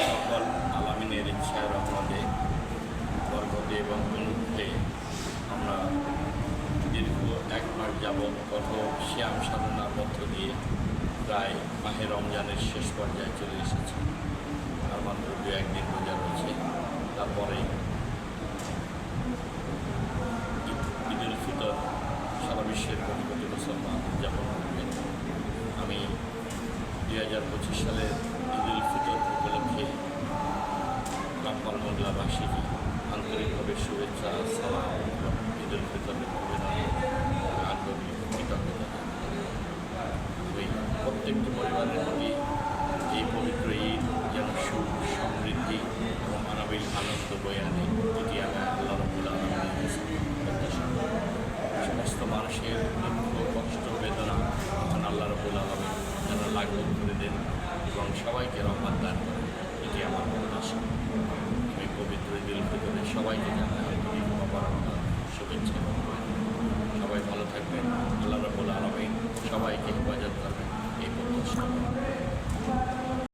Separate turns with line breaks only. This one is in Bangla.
সকল আলামিনের ইচ্ছায় রহমতে বরকতে আমরা দীর্ঘ এক মাস যাবৎ শ্যাম সাধনার মধ্য দিয়ে প্রায় মাহে রমজানের শেষ পর্যায়ে চলে এসেছি আর মাত্র দু একদিন রোজা রয়েছে তারপরে ঈদ- সারা বিশ্বের কোটি কোটি মুসলমান দুই হাজার পঁচিশ সালের ঈদুল ফিতর উপলক্ষে রামপাল মোল্লাবাসীকে আন্তরিকভাবে শুভেচ্ছা সালাম এবং ঈদুল ফিতরের কৃতজ্ঞতা প্রত্যেকটি পরিবারের প্রতি এই পবিত্র ঈদ যেন সুখ, সমৃদ্ধি এবং মানবিক আনন্দ বয়ে আনে, এটি আমি আল্লাহ। সমস্ত মানুষের করে দেন এবং সবাইকে রহমান দান করেন। এটি আমার মনে প্রত্যাশা এই পবিত্র দিল ভিতরে সবাইকে জানাই শুভেচ্ছা সবাই ভালো থাকবেন। আল্লাহ রাবুল আলমী সবাইকে